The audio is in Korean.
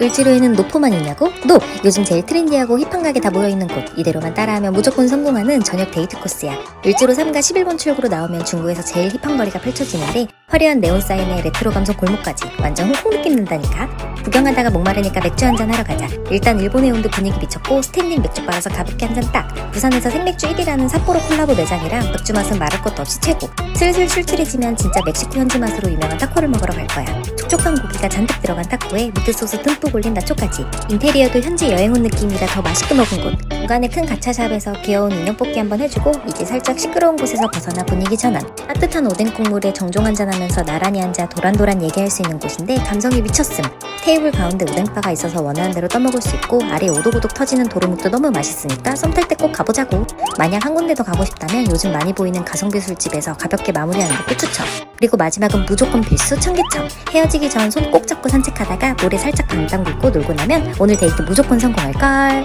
을지로에는 노포만 있냐고? 노! 요즘 제일 트렌디하고 힙한 가게 다 모여있는 곳 이대로만 따라하면 무조건 성공하는 저녁 데이트 코스야 을지로 3가 11번 출구로 나오면 중구에서 제일 힙한 거리가 펼쳐지는데 화려한 네온 사인에 레트로 감성 골목까지 완전 홍콩 느낌 난다니까 구경하다가 목마르니까 맥주 한잔 하러 가자. 일단 일본에 온듯 분위기 미쳤고 스탠딩 맥주 빨아서 가볍게 한 잔 딱. 부산에서 생맥주 1위라는 삿포로 콜라보 매장이랑 맥주 맛은 말할 것도 없이 최고. 슬슬 출출해지면 진짜 멕시코 현지 맛으로 유명한 타코를 먹으러 갈 거야. 촉촉한 고기가 잔뜩 들어간 타코에 미트 소스 듬뿍 올린 나초까지. 인테리어도 현지 여행 온 느낌이라 더 맛있게 먹은 곳 중간에 큰 가차샵에서 귀여운 인형 뽑기 한번 해주고 이제 살짝 시끄러운 곳에서 벗어나 분위기 전환. 따뜻한 오뎅 국물에 정종 한잔하면서 나란히 앉아 도란도란 얘기할 수 있는 곳인데 감성이 미쳤음. 테이블 가운데 오뎅바가 있어서 원하는 대로 떠먹을 수 있고 아래 오독오독 터지는 도루묵도 너무 맛있으니까 썸 탈 때 꼭 가보자고. 만약 한 군데 더 가고 싶다면 요즘 많이 보이는 가성비 술집에서 가볍게 마무리하는 것도 추천. 그리고 마지막은 무조건 필수 청계천. 헤어지기 전 손 꼭 잡고 산책하다가 모래 살짝 강당 긁고 놀고 나면 오늘 데이트 무조건 성공할걸